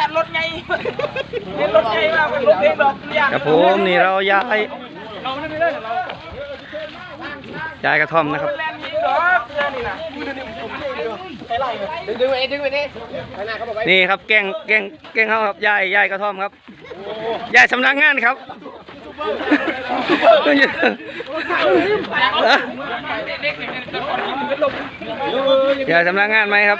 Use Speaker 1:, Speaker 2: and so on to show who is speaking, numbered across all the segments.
Speaker 1: ยันรถไงเห็นรถไงมาเป็นรถเองดอกยัน
Speaker 2: ครับผมนี่เราย้าย
Speaker 1: เราไม่ได้เรา
Speaker 2: ย้ายกระท่อมนะครับ
Speaker 1: แลนด์ยิงดอกเพื่อนนี่นะไปไล่ดึงดึงไปดึงไปนี่ไปหน้าเขาบอกไป
Speaker 2: นี่ครับแกงแกงแกงเขาครับย้ายย้ายกระท่อมครับย้ายสำนักงานครับ
Speaker 1: เด็กๆตะกอนยิงเป็นลม
Speaker 2: ย้ายสำนักงานไหมครับ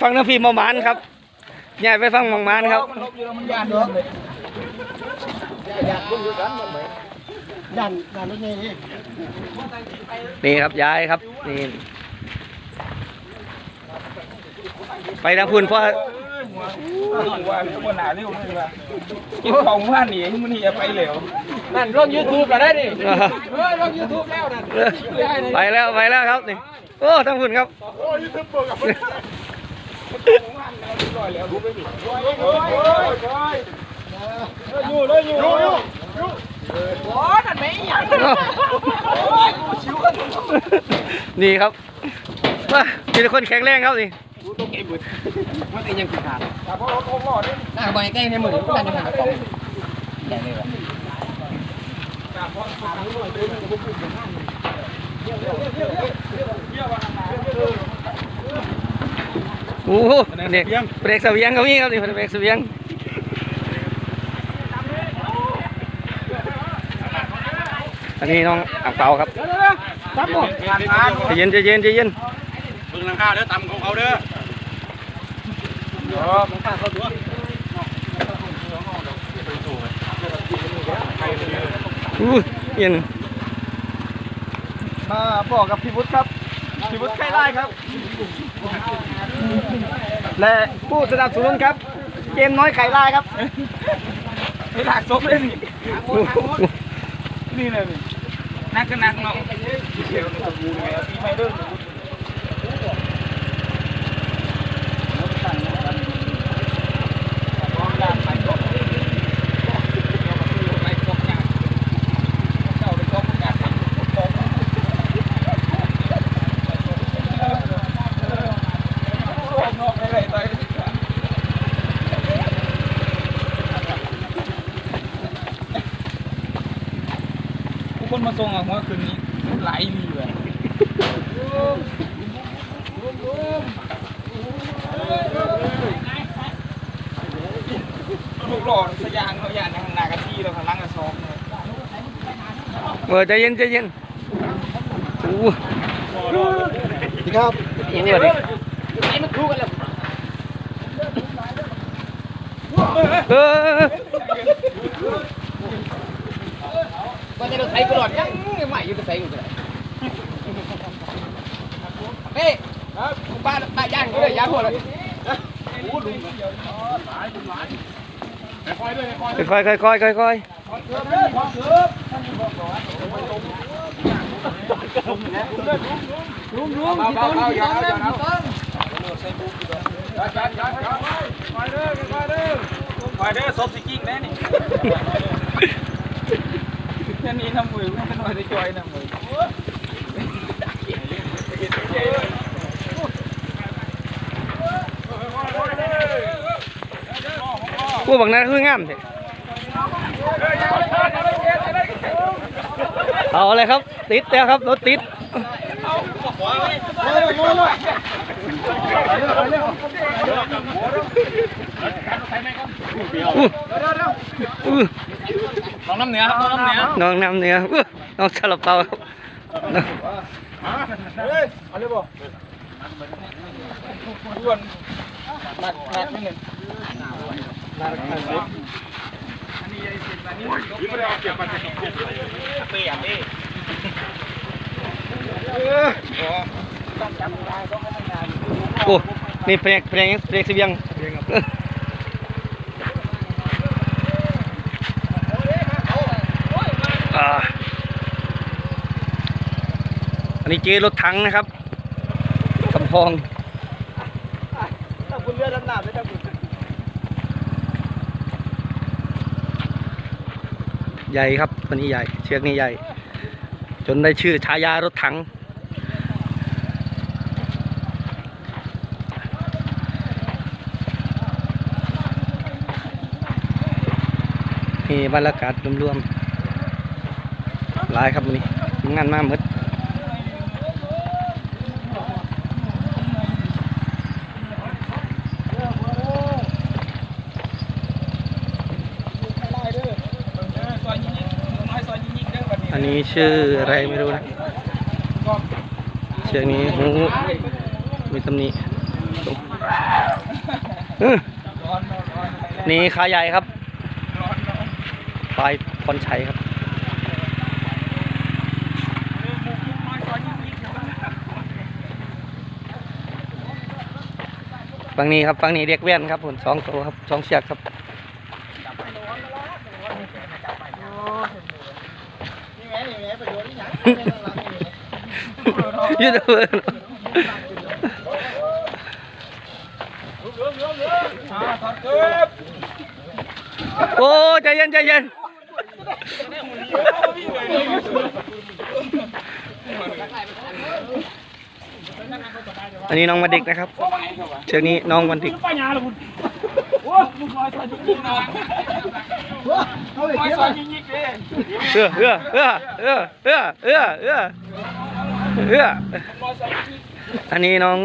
Speaker 2: ฟังน้ำพี่มอมานครับ ย้ายไปฟังมองมานครับ
Speaker 1: มันลบอยู่แล้วมันยันเนาะยันรุ่งอยู่กันมันเหมือนยันยันรถไงนี่
Speaker 2: นี่ครับย้ายครับนี่ไปทางพุ่นเพราะ
Speaker 1: ว่าหนาเร็วเลยว่ะกินของว่าหนีมันนี่ไปเร็วนั่นลงยูทูบแล้วได้ดิเออลงยูทูบแล้วนั่น
Speaker 2: ไปแล้วไปแล้วครับนี่โอ้ทางพุ่นครับ
Speaker 1: อยู่เลยอยู่อยู่โอ้นั่นไม่ยังชิวกัน
Speaker 2: นี่ครับมามีแต่คนแข็งแรงครับนี่
Speaker 1: มันเป็นยังผิดขาดแต่พอรถโค้งหล่อด้วยหน้าใบใกล้ในมือกันยังหากล่องใหญ่เลยว่ะ
Speaker 2: โอ้ โหเด็กเบรกเสวียงก็มีครับนี่เบรกเสวียงอันนี้น้องอ่างเปาครับ
Speaker 1: ครับผมงานงาน
Speaker 2: ใจเย็นใจเย็นใจเย็น
Speaker 3: มึงหลังคาเด้อตำของเขาเด้อ
Speaker 1: เออมันข้าเข้าตัว
Speaker 2: อู้เย็น
Speaker 1: มาบอกกับพี่วุฒิครับ พี่วุฒิใครไล่ครับ
Speaker 2: และผู้สนับสนุนครับ เกมน้อยไข่ลายครับ
Speaker 1: ไม่หลักซบเลยนี่นี่เลยนี่นักก็นักเนาะเดี๋ยวสบู่ไงพี่ไม่เดินผู้ มาส่งอะหัวคืนนี้ไหลดีเลยลูกหลอดสยางเขาอย่างในข้างหน้ากะที่แล้วข้างหล่างกระซองเลย
Speaker 2: เออใจเย็นใจเย็นอู้
Speaker 1: ดีครับ
Speaker 2: อู้ดิ
Speaker 1: ไอ้มันคู่กันแล้ว
Speaker 2: เออ
Speaker 1: มันจะโดนไถตลอดยังใหม่อยู่จะใส่อยู่จะไหนเฮ้ยป้าป้าย่างกูเลยย่างหัวเลย
Speaker 2: ค่อยค่อ ยค่อยค่อยค่อย
Speaker 1: ลุงลุงกี่ต้นกี่ต้นนะกี่ต้นยัดยัดยัดไปเด้อไปเด้อไปเด้อ ซบสิกิ้งแน่นี่แค่นี้น้ำมือไม่เป็นหน่อได้จอยน้ำมือ
Speaker 2: ผู้บังนั้นคืองามเถอะเอาเลยครับ ติดแล้วครับ รถติด อู้อู้
Speaker 1: น้องน้ำเหนือครับน้องน้ำเหนือ
Speaker 2: น้องนำเหนืออู้น้องซาลาเปาครับน้อง
Speaker 1: เฮ้ยเอาเลยบ่ด่วนหนักหนักนิดหนึ่งหนักหนักเล็กอันนี้ยังเป็นอันนี้ยิ่งไม่ได้เอาเก็บมาจากเก็บเปียกนี่เออต้องจำได้ต้องให้ทำงาน
Speaker 2: โอ้นี่เพลงเพลงเพลงเสียงอ่ เจรถถังนะครับกำพอง
Speaker 1: ถ้าคุณเลือดน้ำหนากไม่ได้คุณ
Speaker 2: ใหญ่ครับตัวนี้ใหญ่ เชือกนี้ใหญ่ จนได้ชื่อชายารถถัง นี่บรรยากาศรวมๆหลายครับนี่งานมากมด
Speaker 1: นี้
Speaker 2: ชื่ออะไรไม่รู้นะ เชือกนี้หูมีตำหนิ
Speaker 1: นี่
Speaker 2: ขาใหญ่ครับปลายพรชัยครับ
Speaker 1: เอน้อยซอยยิงๆเดี๋ยวมัน
Speaker 2: ฝั่งนี้ครับฝั่งนี้เรียกเวียนครับผมสองตัวครับสองเชือกครับ
Speaker 1: นี่ไงนี่ไงประโยื
Speaker 2: ดเบิร์
Speaker 1: อ่าถอดเกือบ
Speaker 2: โอ้ใจเย็นใจเย็นอันนี้น้องมาดิกนะครับ เชือกนี้น้องวันดิก
Speaker 1: ป้ยละคุณโอ้มุกน้อยซอยยิงๆนะน้อยซอยยิงๆเด้
Speaker 2: เอื้อเอื้อเอื้อเอื้อเอื้อเอื้อเอื้อเอื้อ
Speaker 1: น้อยซอยยิง
Speaker 2: อันนี้น้อง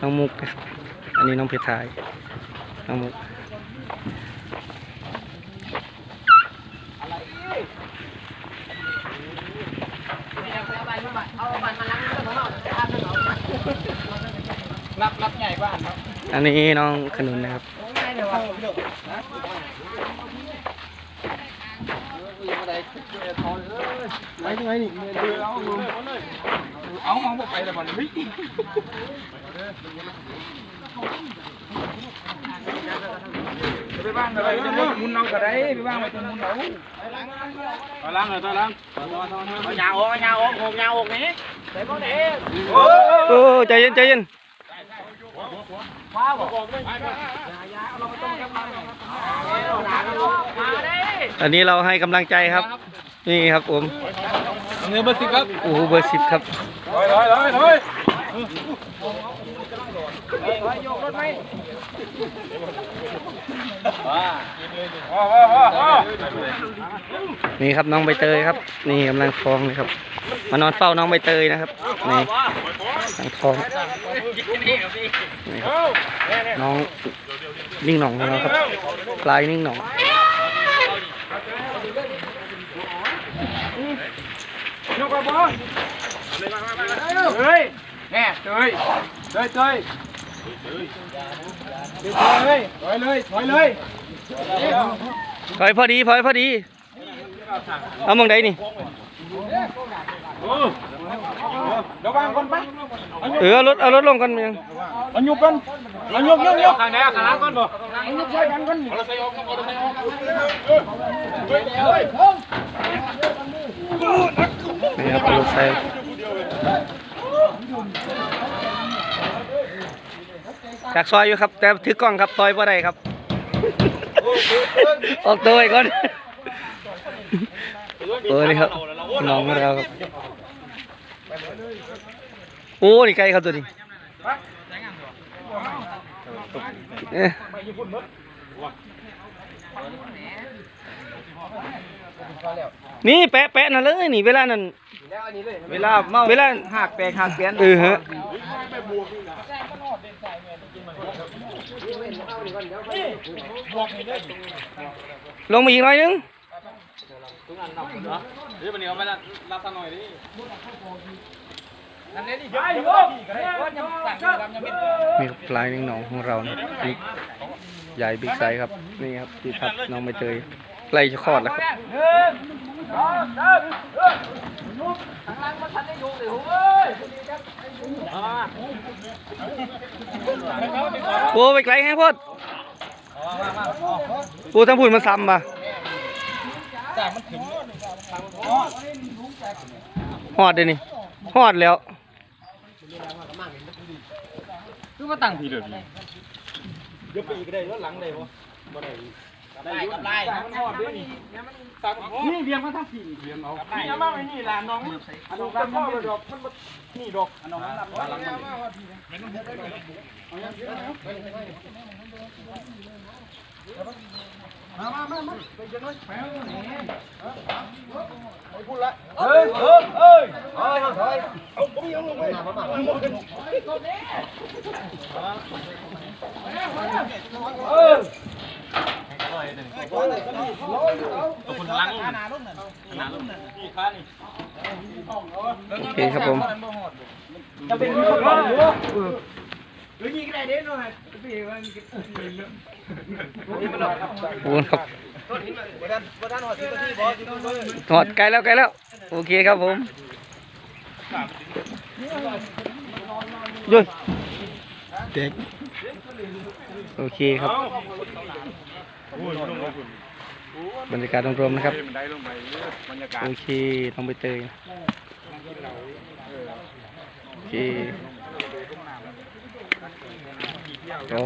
Speaker 1: น้อง
Speaker 2: มุก อันนี้น้องเพชรไทยน้องมุก
Speaker 1: รับรับใหญ่กว่าอันครับ
Speaker 2: อันนี้น้องขนุนนะครับ
Speaker 1: ไปยังไงนี่เดือเอาเอาเอาไปแล้วบัดนี้ไปบ้านไรมุนเอากระไรไปบ้านไปตรงมุนเอา
Speaker 3: ไปล้างเลยไปล้าง
Speaker 1: เอายาออกยาออกหกยาออกนี้ใส่บ่ได้
Speaker 2: โอ้ใจเย็นใจเย็น
Speaker 1: ว้าวบอกเลยยายาเราต้องกันมามาได้
Speaker 2: อันนี้เราให้กำลังใจครับ นี่ครับผม
Speaker 1: เงินเบอร์สิบครับ
Speaker 2: โอ้โหเบอร์สิบครับ
Speaker 3: ถอยถอยถอยถอย
Speaker 1: ยกรถไหม
Speaker 2: นี่ครับน้องใบเตยครับ นี่กำลังท้องเลยครับ มานอนเฝ้าน้องใบเตยนะครับนี่ตั้งท้องนี่ครับน้องนิ่งหนองของเราครับปลายนิ่งหนอง
Speaker 1: ยกกระบอกเฮ้ยแน่เฮ้ยเฮ้ยเฮ้ยเฮ้ยถอยเลยถอยเลย
Speaker 2: ถอยพอดีพอยพอดี เอามองใดนี่
Speaker 1: ระวังคนไป
Speaker 2: เออเอารถเอารถลงกันยัง
Speaker 1: เอายุกกันเอายุกยุกยุกข้างไหนข้างหลังก่อนบ่เอายุกใส่กันก่อนเอาใส่ออกเอาใส่ออกเฮ้ยเฮ้ย
Speaker 2: นี่ครับเอารถใส่จากซอยอยู่ครับ แต่ถือกล้องครับซอยบ่ได้ครับ ออกตัวไปก่อนเออนี่ครับน้องของเราครับโอ้นี่ไกลครับตัวนี้เอ๊ะนี่แปะแปะนั่นเลยนี่เวลานั้น
Speaker 1: เวลาเมา
Speaker 2: เวลา
Speaker 1: หักแปลงหักเปลี่ยน
Speaker 2: เออฮะลงมาอีกหน่อยนึง
Speaker 3: เดี๋ยววันนี้เอาไปรับรับสักหน่อยดิ
Speaker 1: นั่นนี่ใหญ่โยกก็ยังสั่งยังยังไม่
Speaker 2: นี่ครับปลายนิ่งหนองของเรานะบิ๊กใหญ่บิ๊กไซส์ครับ นี่ครับที่ทับน้องใบเตยใกล้จะคลอดแล้วครับ
Speaker 1: ปูไป
Speaker 2: ไกลแห้งพดปูทั้งพูดมันซ้ำปะาหอดเวยนี่หอดแล้ว
Speaker 1: คือมาตั้งผีเดือด
Speaker 3: ยกไปอีกได้รถหลังเลยวะบ่
Speaker 1: ได้ ล่กับไล่มันหอดด้วยนี่นี่เบียงมาทั้งสี่เบียงเอานี่มาไม่นี่ล่ะน้องอันน้องกันพ่อดอกมันนี่ดอกอันน้องมันรับหลังมันมามามามาไปจังเลยไปเอาหนีไปพูดละเฮ้ยเฮ้ยเฮ้ยเฮ้ยเฮ้ยเอาผมยังลงไปเออ
Speaker 3: ตัวคนล้างขนาดลูกนี่ค้านี่
Speaker 2: โอเคครับผม
Speaker 1: จะเป็นคนบ้าหรือว่าเออหรือยิงได้เด้หน่อยพี่ว่า
Speaker 2: ขอบคุณครับถอดไกลแล้วไกลแล้ว โอเคครับผมด้วยเด็กโอเคครับ บรรยากาศรวมๆนะครับ
Speaker 3: ได้ลงไปบรรยากาศ
Speaker 2: โอเคต้องไปเตยโอเคก็